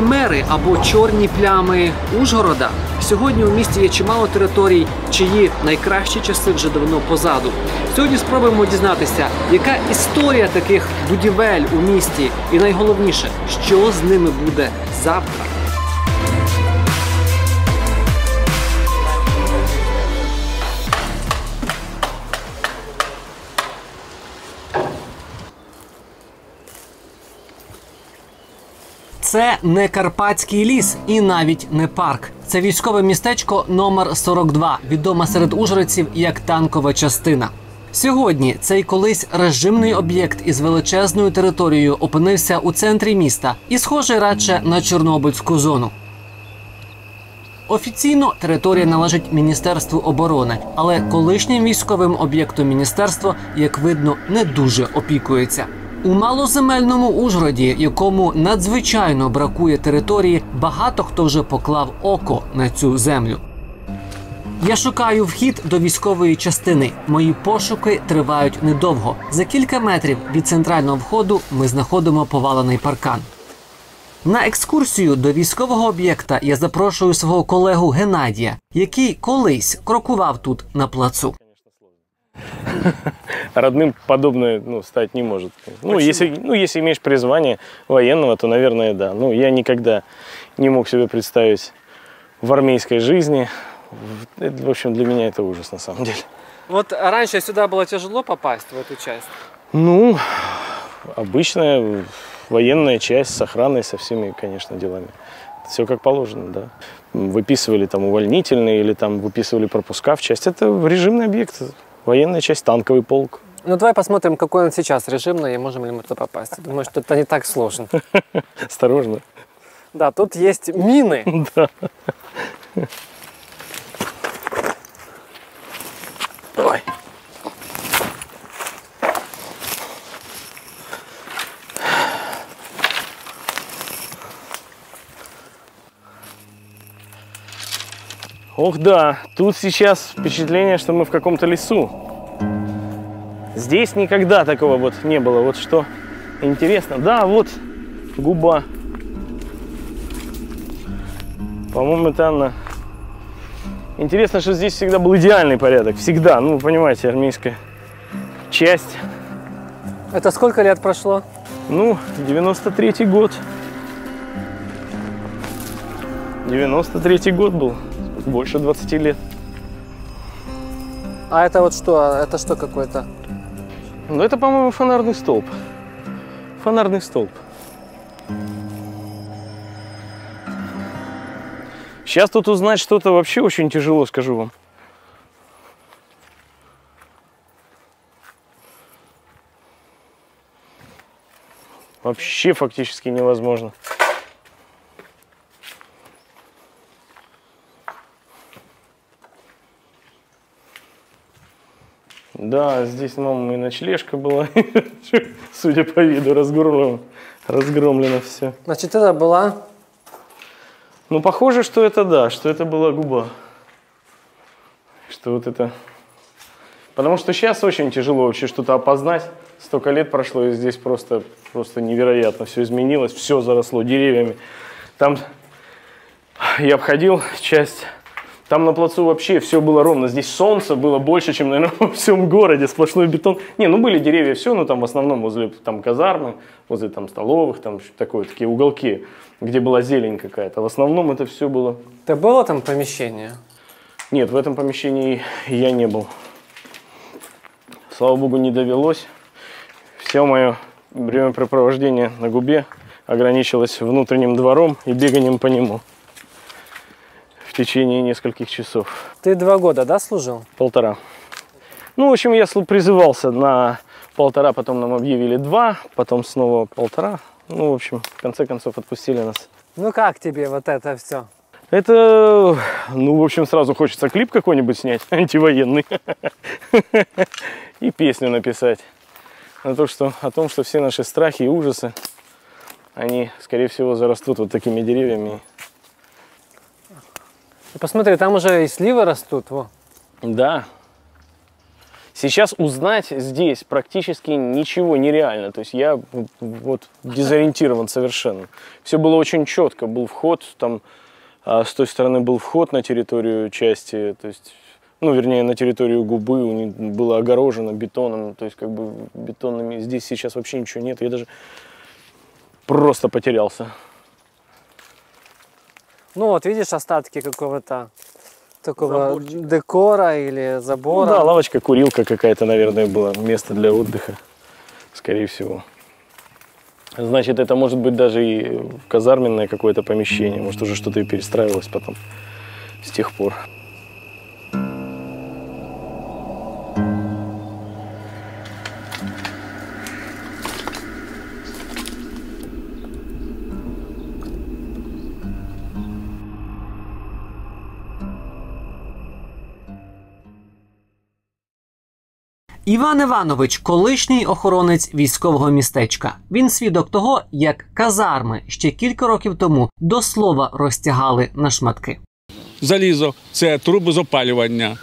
Химери або чорні плями Ужгорода. Сьогодні у місті є чимало територій, чиї найкращі часи вже давно позаду. Сьогодні спробуємо дізнатися, яка історія таких будівель у місті, і найголовніше, що з ними буде завтра. Це не Карпатський ліс і навіть не парк. Це військове містечко номер 42, відоме серед ужгородців як танкова частина. Сьогодні цей колись режимний об'єкт із величезною територією опинився у центрі міста і схожий радше на Чорнобильську зону. Офіційно територія належить Міністерству оборони, але колишнім військовим об'єктом міністерство, як видно, не дуже опікується. У малоземельному Ужгороді, якому надзвичайно бракує території, багато хто вже поклав око на цю землю. Я шукаю вхід до військової частини. Мої пошуки тривають недовго. За кілька метрів від центрального входу ми знаходимо повалений паркан. На екскурсію до військового об'єкта я запрошую свого колегу Геннадія, який колись крокував тут на плацу. родным подобное ну, стать не может. Ну если, ну, если имеешь призвание военного, то, наверное, да. Ну, я никогда не мог себе представить в армейской жизни. В общем, для меня это ужас, на самом деле. Вот раньше сюда было тяжело попасть в эту часть. Ну, обычная военная часть с охраной, со всеми, конечно, делами. Все как положено, да. Выписывали там увольнительные или там выписывали пропуска в часть. Это режимный объект, военная часть, танковый полк. Ну давай посмотрим, какой он сейчас режимный и можем ли мы туда попасть. Думаю, что это не так сложно. Осторожно. Да, тут есть мины. Да. Ой. Ох да, тут сейчас впечатление, что мы в каком-то лесу. Здесь никогда такого вот не было. Вот что интересно. Да, вот губа. По-моему, это она. Интересно, что здесь всегда был идеальный порядок. Всегда. Ну, вы понимаете, армейская часть. Это сколько лет прошло? Ну, 93-й год. 93-й год был. Больше 20 лет. А это вот что? Это что какой-то? Ну, это, по-моему, фонарный столб. Фонарный столб. Сейчас тут узнать что-то вообще очень тяжело, скажу вам. Вообще фактически невозможно. Да, здесь, мама, и ночлежка была, судя по виду, разгром, разгромлено все. Значить, це була Ну, похоже, что это да, что это была губа. Что вот это... Потому что сейчас очень тяжело вообще что-то опознать. Столько лет прошло, и здесь просто, просто невероятно. Все изменилось, все заросло деревьями. Там я обходил часть... Там на плацу вообще все было ровно. Здесь солнце было больше, чем, наверное, во всем городе. Сплошной бетон. Не, ну были деревья, все, но там в основном возле там казармы, возле там столовых, там такое, такие уголки, где была зелень какая-то. В основном это все было Те було там поміщення? нет, в этом помещении я не был. Слава богу, не довелось. Все мое времяпрепровождение на губе ограничилось внутренним двором и беганием по нему течение нескольких часов. Ти два роки, да, служив? Полтора. Ну, в общем, я призывался на полтора, потом нам объявили два, потом снова полтора. Ну, в общем, в конце концов отпустили нас. Ну як тобі вот это все? Это, ну, в общем, сразу хочется клип какой-нибудь снять, антивоенный, и песню написать. На то, что, о том, что все наши страхи и ужасы, они, скорее всего, зарастут вот такими деревьями. Посмотри, там уже і сливи ростуть. Во. Да. Сейчас узнать здесь практически ничего нереально. То есть я вот дезориентирован совершенно. Все было очень четко. Был вход, там а с той стороны был вход на территорию части, то есть, ну, вернее, на территорию губы было огорожено бетоном, то есть, как бы бетонными. Здесь сейчас вообще ничего нет. Я даже просто потерялся. Ну вот, видишь остатки какого-то такого декора или Ну забора. да, лавочка, курилка какая-то, наверное, была. Место для отдыха, скорее всего. Значит, это может быть даже и казарменное какое-то помещение. Может, уже что-то и перестраивалось потом с тех пор. Іван Іванович, колишній охоронець військового містечка. Він свідок того, як казарми ще кілька років тому до слова розтягали на шматки. залізо це опалювання,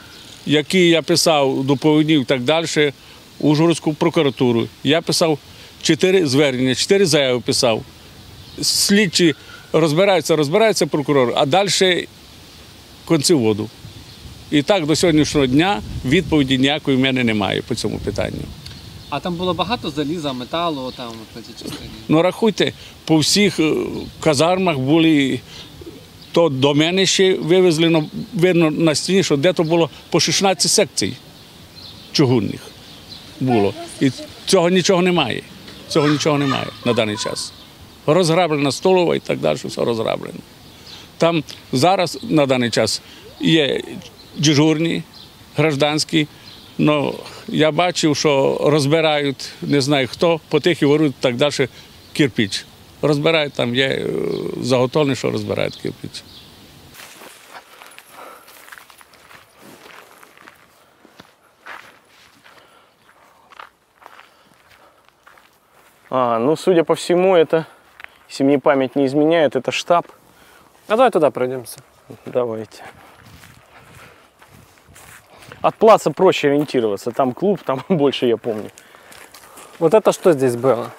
які я писав доповідні і так далі Ужгородську прокуратуру. Я писав чотири звернення, чотири заяви писав. Слідчі розбираються, розбирається прокурор, а далі конці воду. І так до сьогоднішнього дня відповіді ніякої в мене немає по цьому питанню. А там було багато заліза, металу там на цій частині. Ну рахуйте, по всіх е, казармах були. То до мене ще вивезли видно на стіні, що де то було по 16 секцій чугунних було. І цього нічого немає. Цього нічого немає на даний час. Розграблена столова і так далі, все розграблено. Там зараз на даний час є дежурні, гражданські. Ну, я бачив, що розбирають, не знаю хто, потихи ворують так далі кирпіч. Розбирають, там є е, заготовлений, що розбирають кирпіч. А, ну, судя по всему, это, если мне память не изменяет, это штаб. А давай туди пройдемося. Давайте. От плаца проще ориентироваться. Там клуб, там больше я помню. Вот это что здесь было?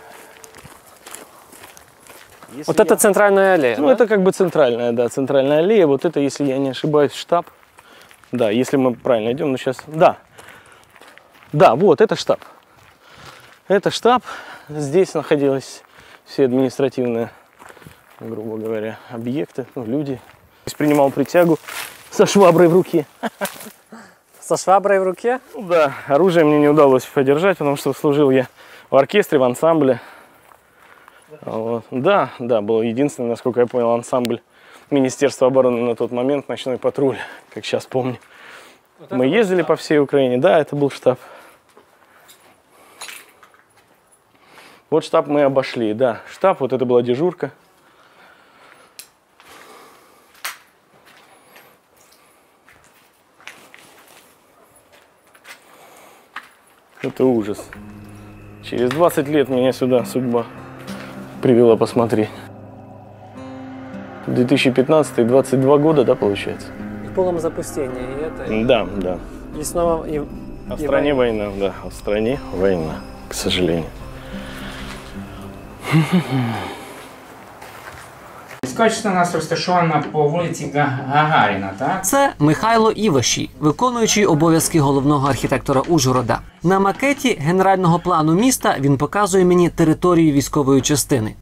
Если Вот это центральная аллея. Ну, да? это как бы центральная, да, центральная аллея. Вот это, если я не ошибаюсь, штаб. Да, если мы правильно идем, ну сейчас. Да. Да, вот, это штаб. Это штаб. Здесь находились все административные, грубо говоря, объекты, ну, люди. Здесь принимал притягу со шваброй в руке. Со шваброй в руке. Ну да, оружие мне не удалось подержать, потому что служил я в оркестре, в ансамбле. Вот. Да, да, был единственный, насколько я понял, ансамбль Министерства обороны на тот момент, ночной патруль, как сейчас помню. Мы ездили по всей Украине, да, это был штаб. Вот штаб мы обошли, да. Штаб, вот это была дежурка. Это ужас. Через 20 лет меня сюда судьба привела посмотреть. 2015 22 года, да, получается? В полном запустении. И, это, Да, да. и снова и, А в стране война, да, а в стране война, к сожалению. Військова у нас розташована по вулиці Гагаріна, так? Це Михайло Івашій, виконуючий обов'язки головного архітектора Ужгорода. На макеті генерального плану міста він показує мені територію військової частини.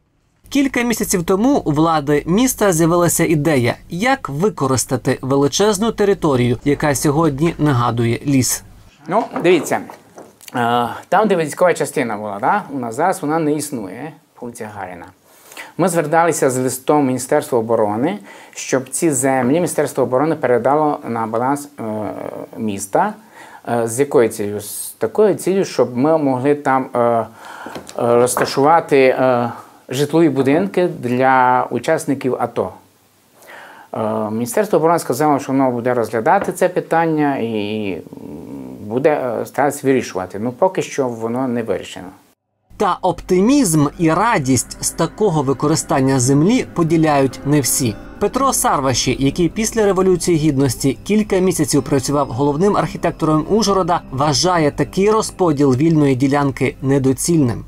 Кілька місяців тому у влади міста з'явилася ідея, як використати величезну територію, яка сьогодні нагадує ліс. Ну, дивіться, е, там, де військова частина була, да? у нас зараз вона не існує, вулиця Гагаріна. Ми зверталися з листом Міністерства оборони, щоб ці землі Міністерство оборони передало на баланс е, міста. Е, З якою цілею? З такою цілею, щоб ми могли там е, розташувати житлові будинки для учасників АТО. Міністерство оборони сказало, що воно буде розглядати це питання і буде старатися вирішувати. Ну, поки що воно не вирішено. Та оптимізм і радість з такого використання землі поділяють не всі. Петро Сарваші, який після революції гідності кілька місяців працював головним архітектором Ужгорода, вважає такий розподіл вільної ділянки недоцільним.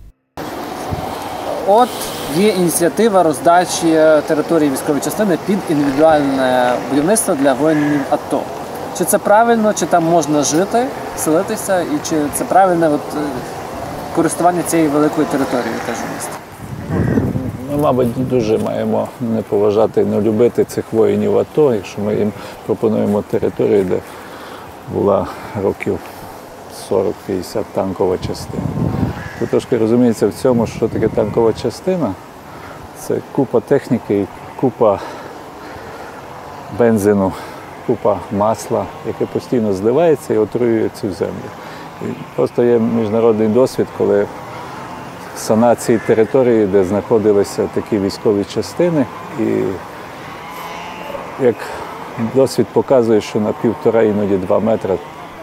От є ініціатива роздачі території військової частини під індивідуальне будівництво для воїнів АТО. Чи це правильно, чи там можна жити, селитися, і чи це правильне от, е, користування цієї великої території, кажу міста? Ми, мабуть, дуже маємо не поважати не любити цих воїнів АТО, якщо ми їм пропонуємо територію, де була років 40-50 танкова частина. Ви трошки розумієте в цьому, що таке танкова частина. Це купа техніки, купа бензину, купа масла, яке постійно зливається і отруює цю землю. І просто є міжнародний досвід, коли санації території, де знаходилися такі військові частини. І як досвід показує, що на півтора, іноді два метри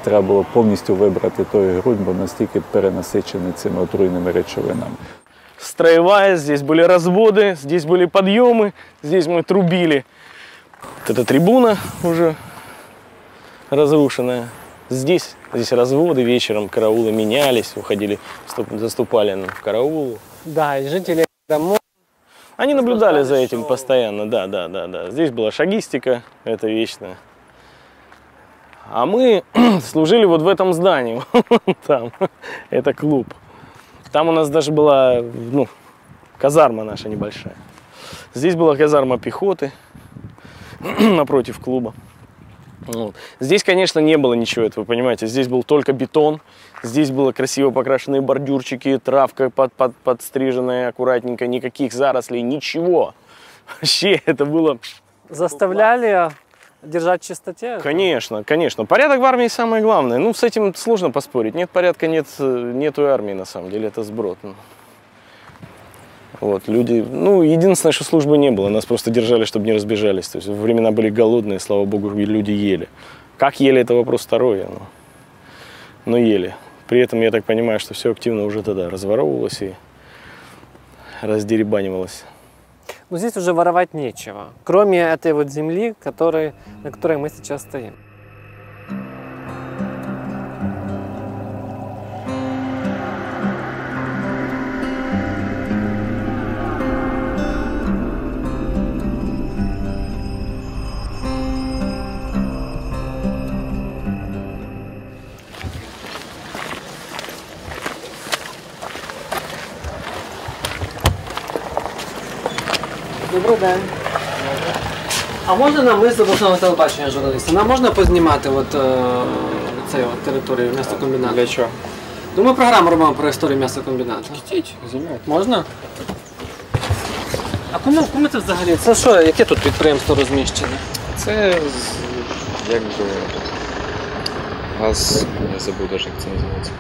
треба було повністю вибрати той ґрунт, бо настільки перенасичений цими отруйними речовинами. Строевая, здесь были разводы, здесь были подъемы, здесь мы трубили. Вот эта трибуна уже разрушенная. Здесь, здесь разводы, вечером караулы менялись, уходили, заступали в караул. Да, і жителі домов Они наблюдали за этим постоянно, да, да, да, да. Здесь была шагистика, это вечная. А мы служили вот в этом здании, там, это клуб. Там у нас даже была, ну, казарма наша небольшая. Здесь была казарма пехоты напротив клуба. Вот. Здесь, конечно, не было ничего этого, понимаете. Здесь был только бетон, здесь было красиво покрашенные бордюрчики, травка под, под, подстриженная аккуратненько, никаких зарослей, ничего. Вообще, это было... заставляли держати в чистоті. Конечно, конечно. Порядок в армии самое главное. Ну, с этим сложно поспорить. Нет порядка, нет, нету армии, на самом деле. Это сброд. Вот, люди, ну, единственное, что службы не было, нас просто держали, чтобы не разбежались. То есть времена были голодные, слава богу, люди ели. Как ели, это вопрос второй, но, но ели. При этом я так понимаю, что все активно уже тогда разворовывалось и раздеребанивалось. Ну, здесь уже воровать нечего, кроме этой вот земли, который, на которой мы сейчас стоим. Добрий день. А можна нам ми з обласного телебачення журналісти? Нам можна познімати от, е, цей от територію м'ясокомбінату? Для чого? Ну, ми програму робимо про історію м'ясокомбінату. Хотіть, знімайте. Можна? А кому, кому це взагалі? Це що, яке тут підприємство розміщене? Це з- якби газ, я забув навіть, як це називається.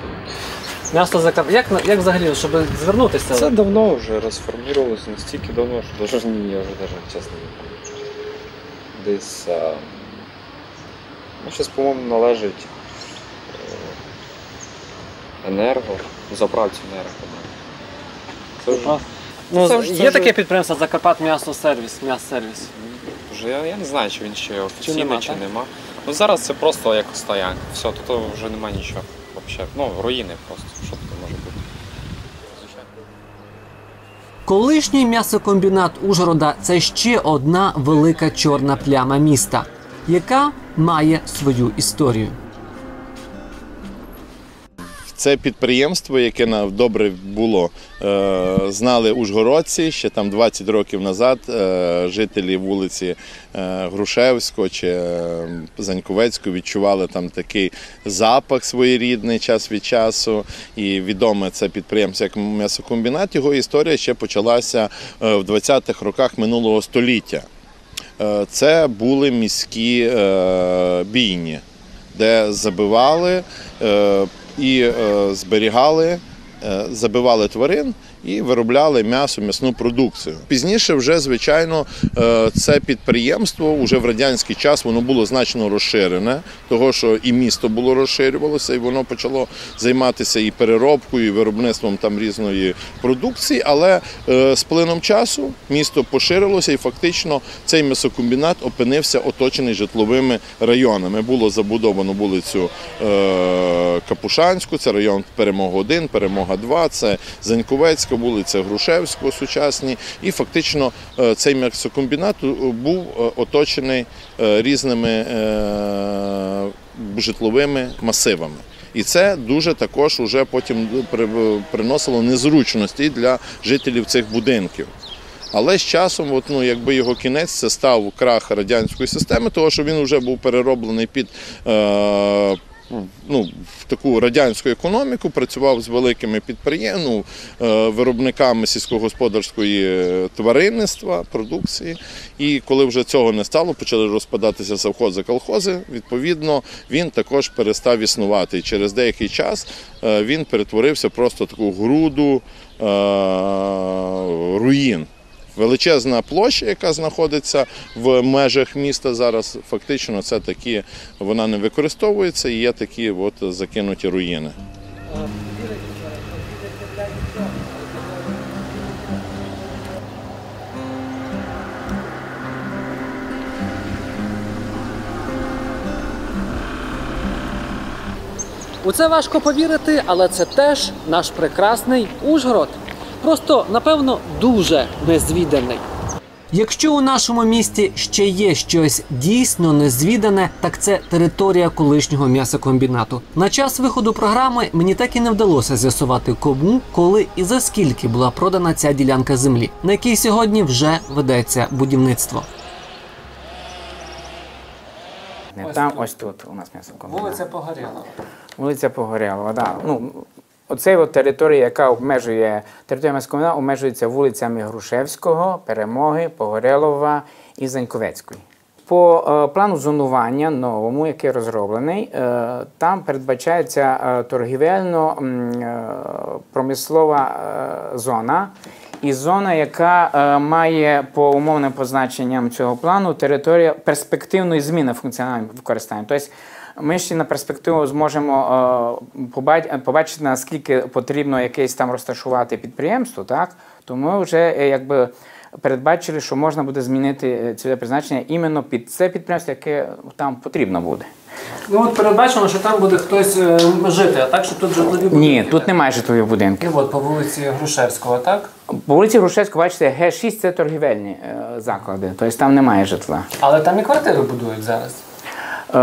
М'ясо закар... Як, як взагалі, щоб звернутися? Це давно вже розформувалося настільки давно, що даже ні, я вже навіть чесно не пам'ятаю. Десь. А... Ну, зараз, по-моєму, належить е, енерго, заправці енерго. Це вже Ну, Це вже- є це вже- таке підприємство Закарпат м'ясо-сервіс, м'ясо-сервіс. Вже я, я не знаю, чи він ще офіційний, нема, чи так? нема. Ну зараз це просто як стоянка. Все, тут вже немає нічого. Взагалі. Ну, руїни просто. Що тут може бути? Колишній м'ясокомбінат Ужгорода це ще одна велика чорна пляма міста, яка має свою історію. Це підприємство, яке на- добре було, е, знали ужгородці ще там 20 років назад. е, Жителі вулиці е, Грушевського чи Заньковецького відчували там такий запах своєрідний час від часу. І відоме це підприємство як м'ясокомбінат. Його історія ще почалася в 20-х роках минулого століття. Це були міські бійні, де забивали і е, зберігали, е, забивали тварин і виробляли м'ясо, м'ясну продукцію. Пізніше, вже звичайно, е, це підприємство вже в радянський час воно було значно розширене, того що і місто було розширювалося, і воно почало займатися і переробкою, і виробництвом там різної продукції. Але е, з плином часу місто поширилося, і фактично цей м'ясокомбінат опинився оточений житловими районами. Було забудовано вулицю е, Капушанську, це район Перемога 1, Перемога 2, це Заньковецька, вулиця Грушевського сучасні. І фактично е, цей м'ясокомбінат е, був е, оточений різними житловими масивами. І це дуже також уже потім приносило незручності для жителів цих будинків. Але з часом, от, ну, якби його кінець, це став крах радянської системи, тому що він вже був перероблений під е, ну, в таку радянську економіку, працював з великими підприємствами, ну, е, виробниками сільськогосподарської е, тваринництва, продукції. І коли вже цього не стало, почали розпадатися совхози, колхози. Відповідно, він також перестав існувати. І через деякий час е, він перетворився просто в таку груду руїн. Величезна площа, яка знаходиться в межах міста зараз, фактично це такі, вона не використовується і є такі от закинуті руїни. У це важко повірити, але це теж наш прекрасний Ужгород. Просто, напевно, дуже незвіданий. Якщо у нашому місті ще є щось дійсно незвідане, так це територія колишнього м'ясокомбінату. На час виходу програми мені так і не вдалося з'ясувати, кому, коли і за скільки була продана ця ділянка землі, на якій сьогодні вже ведеться будівництво. Не Ось там, тут. ось тут у нас м'ясокомбінат. Погорєла. Вулиця Погорєлова, да. Ну, оцей от територія, яка обмежує, територія міськомуна обмежується вулицями Грушевського, Перемоги, Погорєлова і Заньковецької. По е, плану зонування новому, який розроблений, е, там передбачається е, торгівельно м, промислова е, зона. І зона, яка має по умовним позначенням цього плану територія перспективної зміни функціонального використання. Тобто ми ще на перспективу зможемо е, побачити, наскільки потрібно якесь там розташувати підприємство, так? то ми вже е, якби передбачили, що можна буде змінити е, цільове призначення іменно під це підприємство, яке там потрібно буде. Ну от передбачено, що там буде хтось жити, а так, що тут житлові будинки. Ні, тут немає житлових будинків. І от по вулиці Грушевського, так? По вулиці Грушевського, бачите, Г6 це торгівельні заклади, тобто там немає житла. Але там і квартири будують зараз. Е,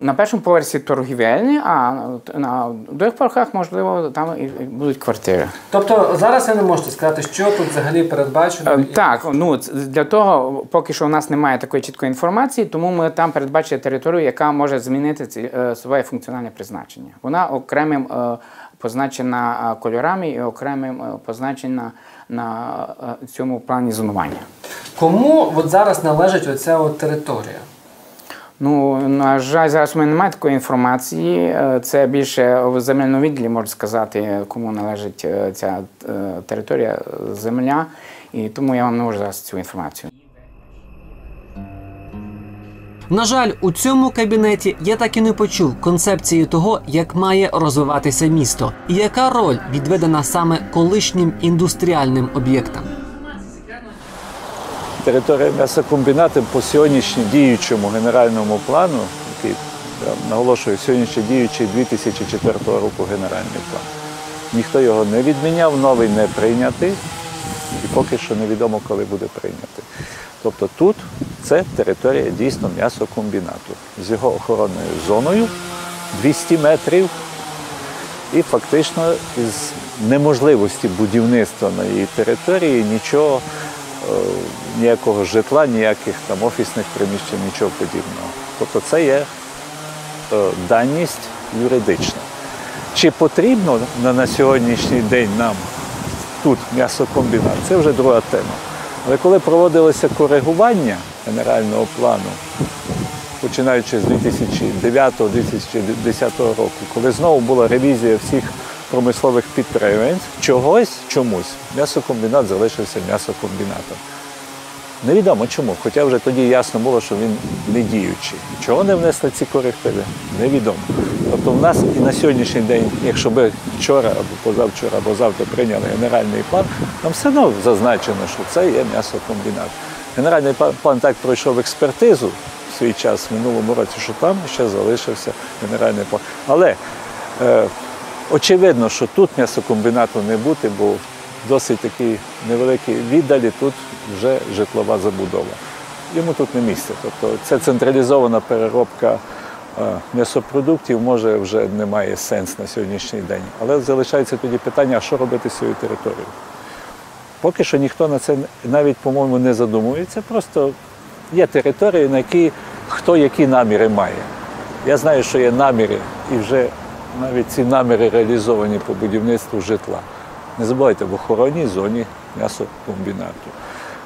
на першому поверсі торгівельні, а на других поверхах, можливо, там і будуть квартири. Тобто зараз ви не можете сказати, що тут взагалі передбачено. Е, Так, ну для того, поки що у нас немає такої чіткої інформації, тому ми там передбачили територію, яка може змінити ці, е, своє функціональне призначення. Вона окремим позначена кольорами і окремим позначена на цьому плані зонування. Кому от зараз належить оця от територія? Ну, на жаль, зараз мене немає такої інформації. Е, Це більше в земельному відділі можу сказати, кому належить е, ця е, територія, земля. І тому я вам не можу зараз цю інформацію. На жаль, у цьому кабінеті я так і не почув концепції того, як має розвиватися місто, і яка роль відведена саме колишнім індустріальним об'єктам. Територія м'ясокомбінату по сьогоднішньому діючому генеральному плану, який я наголошую, сьогоднішній діючий 2004 року генеральний план. Ніхто його не відміняв, новий не прийнятий, і поки що невідомо, коли буде прийнятий. Тобто тут це територія дійсно м'ясокомбінату з його охоронною зоною 200 метрів і фактично із неможливості будівництва на її території нічого, ніякого житла, ніяких там офісних приміщень, нічого подібного. Тобто це є е, даність юридична. Чи потрібно на сьогоднішній день нам тут м'ясокомбінат? Це вже друга тема. Але коли проводилося коригування генерального плану, починаючи з 2009-2010 року, коли знову була ревізія всіх промислових підприємств, чогось чомусь м'ясокомбінат залишився м'ясокомбінатом. Невідомо чому, хоча вже тоді ясно було, що він не діючий. Чого не внесли ці корективи? Невідомо. Тобто в нас і на сьогоднішній день, якщо би вчора або позавчора, або завтра прийняли генеральний план, там все одно зазначено, що це є м'ясокомбінат. Генеральний план так пройшов експертизу в свій час в минулому році, що там ще залишився генеральний план. Але е, очевидно, що тут м'ясокомбінату не бути, бо досить такі невеликі віддалі, тут вже житлова забудова. Йому тут не місце. Тобто це централізована переробка е, м'ясопродуктів, може вже не має сенс на сьогоднішній день. Але залишається тоді питання, а що робити з цією територією? Поки що ніхто на це навіть, по-моєму, не задумується. Просто є території, на які хто які наміри має. Я знаю, що є наміри, і вже навіть ці наміри реалізовані по будівництву житла. Не забувайте, в охоронній зоні м'ясокомбінату.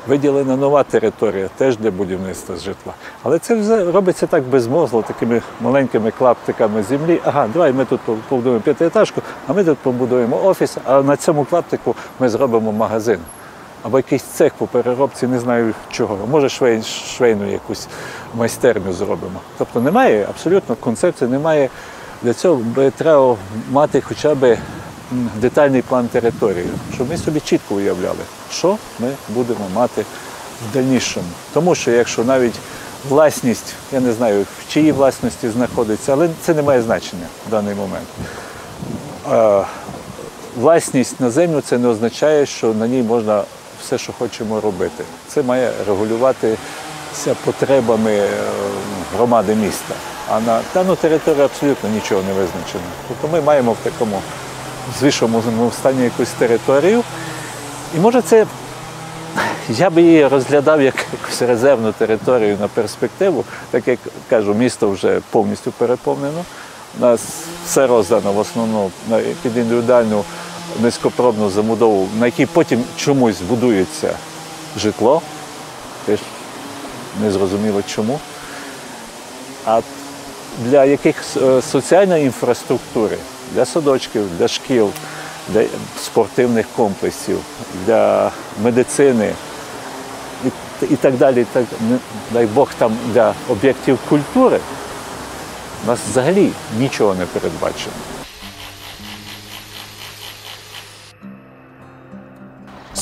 Виділена нова територія теж для будівництва житла. Але це робиться так безмозгло, такими маленькими клаптиками землі. Ага, давай ми тут побудуємо п'ятиетажку, а ми тут побудуємо офіс, а на цьому клаптику ми зробимо магазин. Або якийсь цех по переробці, не знаю чого. Може швей, швейну якусь майстерню зробимо. Тобто немає абсолютно концепції, немає. Для цього треба мати хоча б детальний план території, щоб ми собі чітко уявляли, що ми будемо мати в дальнішому. Тому що якщо навіть власність, я не знаю, в чиїй власності знаходиться, але це не має значення в даний момент. Власність на землю це не означає, що на ній можна все, що хочемо робити. Це має регулюватися потребами е, громади міста. А на дану територію абсолютно нічого не визначено. Тобто ми маємо в такому звішому стані якусь територію. І може це я би її розглядав як якусь резервну територію на перспективу, так як кажу, місто вже повністю переповнено. У нас все роздано в основному під індивідуальну низькопробну забудову, на якій потім чомусь будується житло. Теж незрозуміло чому. А для якихось е, соціальної інфраструктури, для садочків, для шкіл, для спортивних комплексів, для медицини і, і так далі, так, дай Бог там для об'єктів культури, у нас взагалі нічого не передбачено.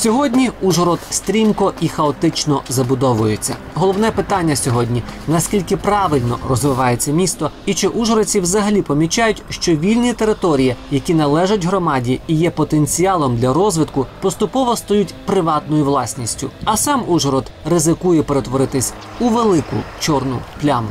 Сьогодні Ужгород стрімко і хаотично забудовується. Головне питання сьогодні: наскільки правильно розвивається місто, і чи ужгородці взагалі помічають, що вільні території, які належать громаді і є потенціалом для розвитку, поступово стають приватною власністю. А сам Ужгород ризикує перетворитись у велику чорну пляму.